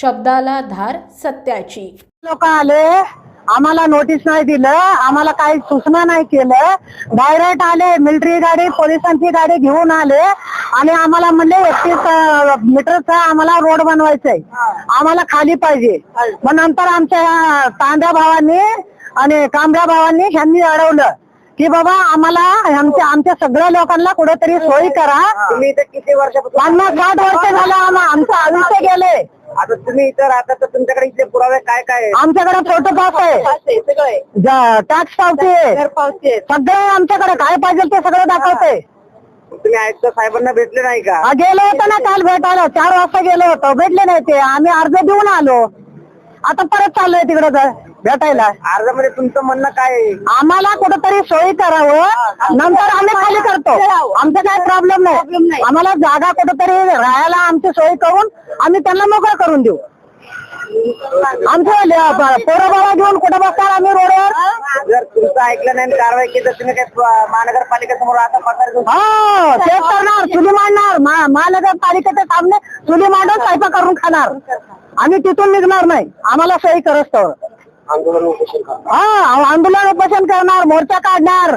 शब्दाला धार सत्याची. लोक आले आम्हाला नोटीस नाही दिलं आम्हाला काही सूचना नाही केलं. डायरेक्ट आले मिलिटरी गाडी पोलिसांची गाडी घेऊन आले आणि आम्हाला म्हणले एकतीस मीटरचा आम्हाला रोड बनवायचंय. आम्हाला खाली पाहिजे. मग नंतर आमच्या तांब्या भावांनी आणि कांब्या भावांनी ह्यांनी अडवलं की बाबा आम्हाला आमच्या आमच्या सगळ्या लोकांना कुठेतरी सोयी करा. पन्नास साठ वर्ष झालं आमचं आयुष्य गेले आता तुम्ही इथं राहता तर तुमच्याकडे इथे पुरावे काय काय? आमच्याकडे फोटो पास आहे सगळे. टॅक्स पावती आहे. सगळे आमच्याकडे काय पाहिजे ते सगळं दाखवते. तुम्ही आयुक्त साहेबांना भेटले नाही का? गेलो होतो ना काल भेटायला. चार वाजता गेलो होतो. भेटले नाही ते. आम्ही अर्ज देऊन आलो. आता परत चाललोय तिकडे भेटायला. अर्जामध्ये तुमचं म्हणणं काय आहे? आम्हाला कुठेतरी सोयी करावं नंतर आम्ही खाली करतो. आमचं काय प्रॉब्लेम नाही. आम्हाला जागा कुठेतरी राहायला आमची सोयी करून आम्ही त्यांना मोकळं करून देऊ. आमचं पोरं बाळा घेऊन कुठे बसणार आम्ही रोडवर? जर तुमचं ऐकलं नाही आणि कारवाई केली तर तुम्ही काय महानगरपालिकेसमोर आता पत्र हो तेच करणार चुली मांडणार. मा- महानगरपालिकेच्या सामने चुली मांडून स्वयंपाक करून खाणार. आम्ही तिथून निघणार नाही. आम्हाला सोयी करत तर आंदोलन उपोषण करा. हा आंदोलन उपोषण करणार मोर्चा काढणार.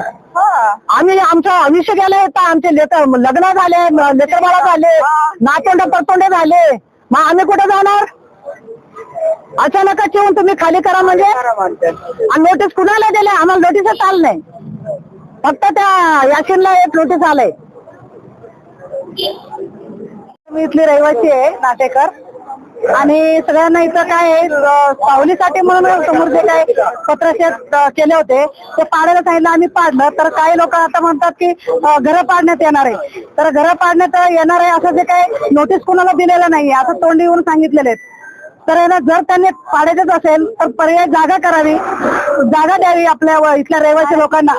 आम्ही आमचं आयुष्य गेले होतं आमचे लेकर लग्न झाले लेकर बाळा झाले नातोंड परतोंडे झाले. मग आम्ही कुठे जाणार? अचानकच येऊन तुम्ही खाली करा म्हणजे. आणि नोटीस कुणाला दिले आम्हाला नोटीसच आलं नाही. फक्त त्या याशिनला एक नोटीस आलंय. मी इथली रहिवासी आहे नाटेकर. आणि सगळ्यांना इथं काय आहे, सावलीसाठी म्हणून समोर जे काय पत्रशेत केले होते ते पाडायला सांगितलं आम्ही पाडलं तर काही लोक आता म्हणतात की घरं पाडण्यात येणार आहे. तर घरं पाडण्यात येणार आहे असं जे काय नोटीस कुणाला दिलेलं नाहीये असं तोंडी येऊन सांगितलेले आहेत. तर जर त्यांनी पाडायचंच असेल तर पर्याय जागा करावी. जागा द्यावी आपल्या इथल्या रहिवासी लोकांना.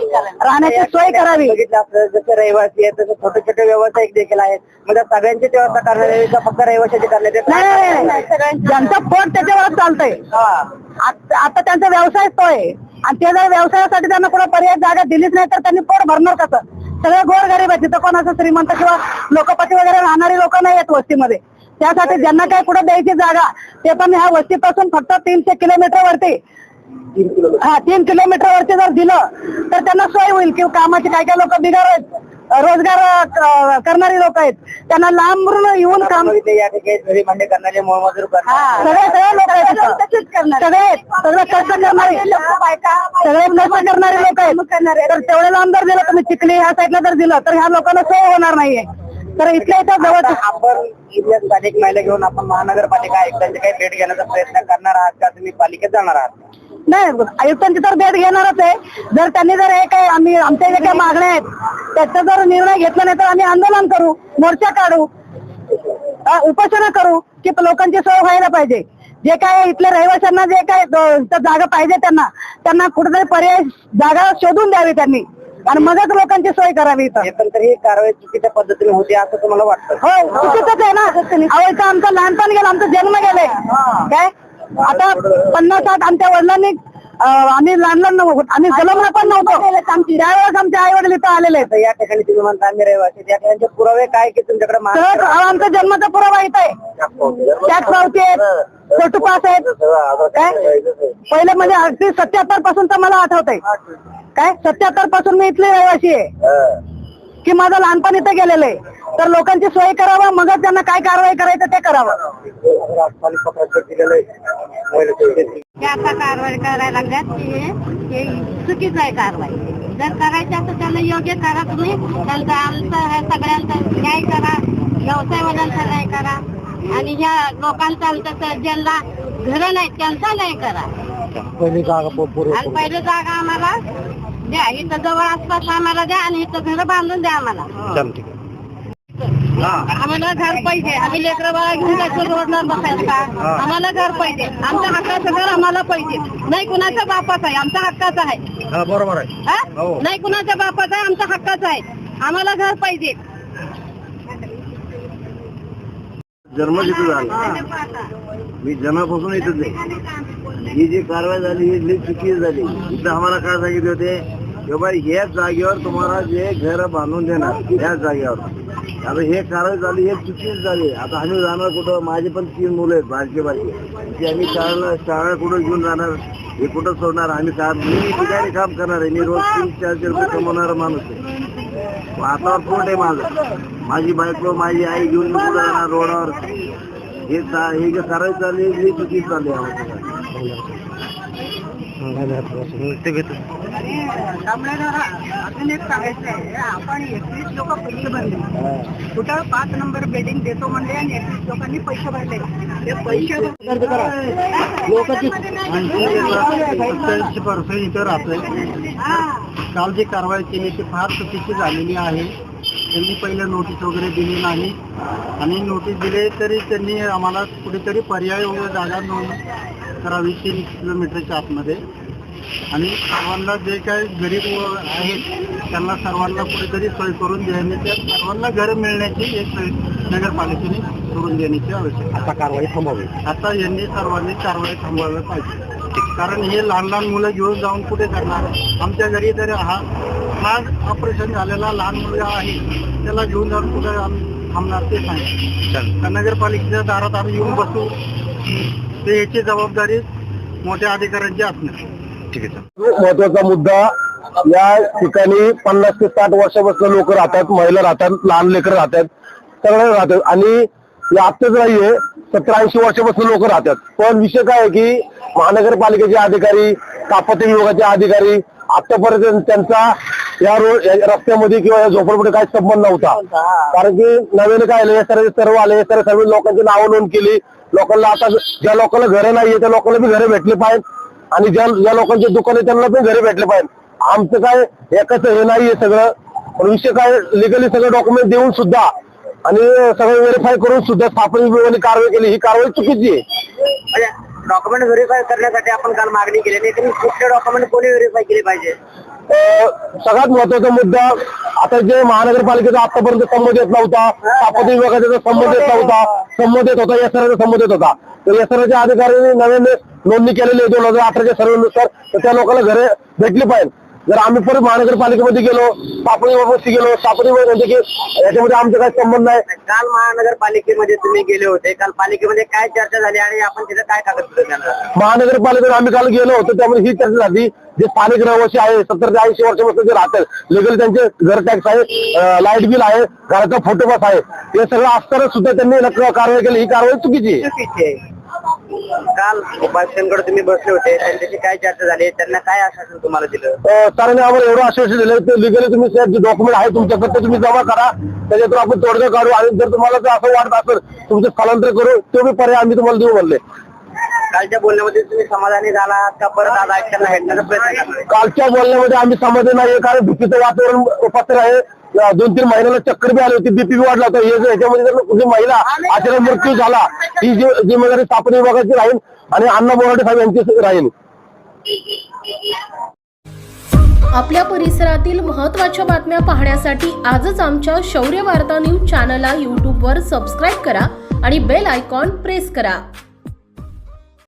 राहण्याची सोय करावी. आपलं जसे रहिवासी आहेत तसे छोटे छोटे व्यावसायिक देखील आहेत. म्हणजे सगळ्यांची व्यवस्था करण्यात फक्त रहिवाशाची करण्यात येते? नाही. ज्यांचं पोट त्याच्यावर चालतंय. हा. आत- त्यांचा व्यवसाय तो आहे. आणि ते जर व्यवसायासाठी त्यांना कुठं पर्याय जागा दिलीच नाही तर त्यांनी पोट भरणार कसं? सगळे गोर गरीब आहेत. तिथं कोण असं श्रीमंत किंवा लोकपती वगैरे राहणारी लोक नाही आहेत वस्तीमध्ये. त्यासाठी ज्यांना काय कुठं द्यायची जागा ते पण ह्या वस्तीपासून फक्त तीनशे किलोमीटर वरती. हा तीन किलोमीटर वरती जर दिलं तर त्यांना सोय होईल किंवा कामाचे काय काय लोक बिगार आहेत. रोजगार करणारी लोक आहेत. त्यांना लांबून येऊन काम या ठिकाणी करणारे सगळे सगळे लोक आहेत. सगळे सगळे कष्ट करणारे. सगळे कष्ट करणारे लोक आहेत. तर तेवढे लांब जर दिलं तुम्ही चिखली ह्या साईडला जर दिलं तर ह्या लोकांना सोय होणार नाहीये. तर इथल्या इथं जवळ आपण इथल्या स्थानिक महिला घेऊन आपण महानगरपालिका आयुक्तांची काही भेट घेण्याचा प्रयत्न करणार आहात का? तुम्ही पालिकेत जाणार आहात नाही आयुक्तांची तर भेट घेणारच आहे. जर त्यांनी जर हे काही आम्ही आमच्या जे काही मागण्या आहेत त्याचा जर निर्णय घेतला नाही तर आम्ही आंदोलन करू मोर्चा काढू उपोषण करू की लोकांची सोय व्हायला पाहिजे. जे काय इथल्या रहिवाशांना जे काय जागा पाहिजे त्यांना त्यांना कुठेतरी पर्याय जागा शोधून द्यावी त्यांनी. आणि मगच लोकांची सोय करावी इथं. एकंदर ही कारवाई चुकीच्या पद्धतीने होती असं तुम्हाला वाटतं? हो. आहे ना. अहो इथं आमचं लहानपण गेलं आमचं जन्म गेले काय? आता पन्नास साठ आमच्या वडिलांनी आम्ही लहान लहान नव्हतो आम्ही जन्मला पण नव्हतो. त्यावेळेस आमचे आई वडील इथं आलेले आहेत. या ठिकाणी तुम्ही म्हणता आम्ही रहिवासी त्या ठिकाणचे पुरावे काय की तुमच्याकडे अहो, आमचा जन्माचा पुरावा इथं आहे. टॅक्स पावती आहेत. फोटो पास आहेत. काय? पहिले म्हणजे अगदी सत्याहत्तरपासून तर मला आठवत आहे. काय? सत्याहत्तरपासून मी इथली रहिवासी आहे. की माझं लहानपण इथं गेलेलं आहे. तर लोकांची सोय करावं मगच त्यांना काय कारवाई करायचं ते करावं. हे आता कारवाई करायला लागल्यात की चुकीचं आहे कारवाई. जर करायचं तर त्यांना योग्य करा तुम्ही त्यांचं आमचं हे सगळ्यांचा न्याय करा व्यवसायवाल्यांचा न्याय करा आणि ह्या लोकांचा आमचं ज्यांना घरं नाही त्यांचा न्याय करा. आणि पहिले जागा आम्हाला द्या इथं जवळ आसपास आम्हाला द्या आणि इथं घर बांधून द्या आम्हाला. आम्हाला घर पाहिजे. आम्ही लेकरं बाळा घेऊन जायचं रोडला बसायचं का आम्हाला घर पाहिजे. आमच्या हक्काचं घर आम्हाला पाहिजे. नाही कुणाच्या बापाचं आहे. आमच्या हक्काचं आहे. बरोबर आहे. हा? हो. नाही कुणाच्या बापाचं आहे आमच्या हक्काचं आहे. आम्हाला घर पाहिजे. जन्म तिथं झाला? मी जन्मापासून इथंच आहे. ही जी कारवाई झाली ही चुकी झाली. इथं आम्हाला काय सांगितले होते? की बाई ह्याच जागेवर तुम्हाला जे घर बांधून देणार ह्याच जागेवर. आता हे कारवाई झाली हे चुकीच झाली. आता आम्ही जाणार कुठं? माझे पण तीन मुलं आहेत बारके बारके. ते आम्ही शाळा शाळा कुठं घेऊन जाणार? हे कुठं सोडणार? आम्ही काम मी ठिकाणी काम करणार आहे. मी रोज तीन चारशे रुपये कमवणारा माणूस आहे. हातावर पोट आहे माझं? माझी बायको माझी आई घेऊन कुठं जाणार रोडावर? हे हे जे कारवाई चालली ही चुकीच चालली आहे आमच्या अजून एक सांगायचं आहे आपण एकवीस लोक पैसे भरले कुठं पाच नंबर बिल्डिंग देतो म्हणले आणि एकवीस लोकांनी पैसे भरले ते पैसे सत्याऐंशी पर्सेंट इथं राहतोय काल जी कारवाई केली ती फार चुकीची झालेली आहे त्यांनी पहिले नोटीस वगैरे दिली नाही आणि नोटीस दिले तरी त्यांनी आम्हाला कुठेतरी पर्याय वगैरे जागा तीन किलोमीटरच्या आतमध्ये. आणि सर्वांना जे काही गरीब आहेत त्यांना सर्वांना कुठेतरी सोय करून देण्याची सर्वांना घरं मिळण्याची एक नगरपालिकेने करून देण्याची आवश्यकता आता कारवाई थांबावी. आता यांनी सर्वांनी कारवाई थांबवायला पाहिजे. कारण हे लहान लहान मुलं घेऊन जाऊन कुठे करणार? आमच्या घरी तरी हा हा ऑपरेशन झालेला लहान मुलगा आहे त्याला घेऊन जाऊन कुठे आम्ही थांबणार ते सांग. नगरपालिकेच्या दारात आम्ही येऊन बसू. ते याची जबाबदारी मोठ्या अधिकाऱ्यांची असणार. महत्त्वाचा मुद्दा या ठिकाणी पन्नास ते साठ वर्षापासून लोक राहतात महिला राहतात लहान लेकर राहतात सगळे राहतात. आणि हे आत्ताच नाहीये सत्तर ऐंशी वर्षापासून लोक राहतात. पण विषय काय आहे की महानगरपालिकेचे अधिकारी स्थापत्य विभागाचे अधिकारी आतापर्यंत त्यांचा या रोड या रस्त्यामध्ये किंवा या झोपडपट्टी काही संबंध नव्हता. कारण की नवीन काय आले सर्व सर्व आले सर्व सर्व लोकांची नावं नोंद केली. लोकांना आता ज्या लोकांना घरं नाहीये त्या लोकांना बी घरे भेटले पाहिजे आणि ज्या ज्या लोकांचे दुकान आहे त्यांना पण घरी भेटले पाहिजे आमचं काय एकाच हे नाहीये सगळं. पण विषय काय लिगली सगळं डॉक्युमेंट देऊन सुद्धा आणि सगळं व्हेरीफाय करून सुद्धा स्थापन कारवाई केली. ही कारवाई चुकीची आहे. डॉक्युमेंट व्हेरीफाय करण्यासाठी आपण काल मागणी केली. नाही तर कुठले डॉक्युमेंट कोणी व्हेरीफाय केले पाहिजे? सगळ्यात महत्त्वाचा मुद्दा आता जे महानगरपालिकेचा आतापर्यंत संबंध येत नव्हता आपत्ती विभागाचा संबंध येत नव्हता संबंध येत होता एसआरचा संबंध येत होता. तर एसआरच्या अधिकाऱ्यांनी नवीन नोंदणी केलेली आहे दोन हजार अठराच्या सर्वेनुसार तर त्या लोकांना घरे भेटली पाहिजे. जर आम्ही परत महानगरपालिकेमध्ये गेलो विभागाशी गेलो स्थापनी विभाग म्हणते की याच्यामध्ये आमचा काही संबंध नाही. काल महानगरपालिकेमध्ये तुम्ही गेले होते. काल पालिकेमध्ये काय चर्चा झाली आणि आपण तिथे काय कागदपत्र महानगरपालिकेत आम्ही काल गेलो होतो त्यामुळे ही चर्चा झाली. जे स्थानिक रहिवासी आहे सत्तर ते ऐंशी वर्षापासून जे राहतात लिगल त्यांचे घर टॅक्स आहे लाइट बिल आहे घराचा फोटो पास आहे हे सगळं असताना सुद्धा त्यांनी कारवाई केली. ही कारवाई चुकीची आहे. काल उपाध्यक्षांकडे तुम्ही बसले होते त्यांच्याशी काय चर्चा झाली? त्यांना काय आश्वासन तुम्हाला दिलं? अं, सरांनी आम्हाला एवढं आश्वासन दिलं ते लिगली तुम्ही जे डॉक्युमेंट आहे तुमच्याकडे ते तुम्ही जमा करा. त्याच्यातून आपण तोडगा काढू. आणि जर तुम्हाला जर असं वाटत असेल तुमचं स्थलांतर करू तो बी पर्याय आम्ही तुम्हाला देऊ म्हणले. कालच्या बोलण्यामध्ये तुम्ही समाधानी झाला आहात का परत आज आयुष्याला भेटण्याचा प्रयत्न करणार कालच्या बोलण्यामध्ये आम्ही समाधान नाही कारण भीतीचं वातावरण उपस्थित आहे. दोन तीन महिन्याला चक्कर बी आली होती बीपी बी वाढला होता. याच्यामध्ये जर कुठली महिला अचानक मृत्यू झाला ही जी जिम्मेदारी स्थापन विभागाची राहील आणि अण्णा बोराटे साहेब यांची राहील. आपल्या परिसरातील महत्त्वाच्या बातम्या पाहण्यासाठी आजच आमच्या शौर्य वार्ता न्यूज चॅनलला यूट्यूबवर सबस्क्राईब करा आणि बेल आयकॉन प्रेस करा.